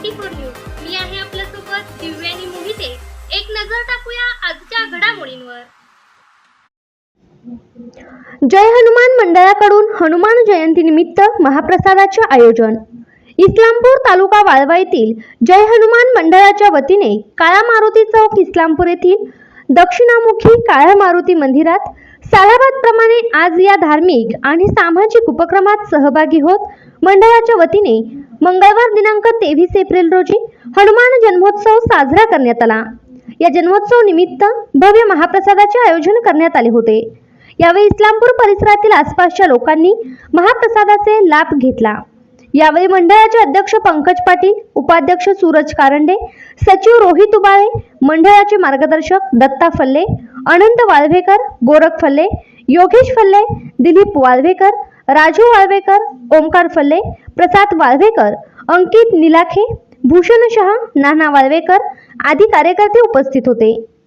Twenty four news मी आहे आपल्यासोबत दिव्यानी मोहिते. एक नजर टाकूया आजच्या घडामोडींवर. जय हनुमान मंडळाकडून हनुमान जयंतीनिमित्त महाप्रसादाचे आयोजन. इस्लामपूर तालुका वाळवा येथील जय हनुमान मंडळाच्या वतीने काळा मारुती चौक इस्लामपूर येथील दक्षिणामुखी काळ्या मारुती मंदिरात सालाबादप्रमाणे आज या धार्मिक आणि सामाजिक उपक्रमात सहभागी होत मंडळाच्या वतीने मंगळवार दिनांक तेवीस एप्रिल रोजी हनुमान जन्मोत्सव साजरा करण्यात आला. या जन्मोत्सव निमित्त भव्य महाप्रसादाचे आयोजन करण्यात आले होते. यावेळी इस्लामपूर परिसरातील आसपासच्या लोकांनी महाप्रसादाचे लाभ घेतला. यावेळी मंडळाचे अध्यक्ष पंकज पाटील उपाध्यक्ष सूरज कारंडे सचिव रोहित उबाळे मंडळाचे मार्गदर्शक दत्ता फल्ले अनंत वाळवेकर गोरख फल्ले योगेश फल्ले दिलीप वाळवेकर राजू वाळवेकर ओमकार फल्ले प्रसाद वाळवेकर अंकित निलाखे भूषण शहा नाना वाळवेकर आदी कार्यकर्ते उपस्थित होते.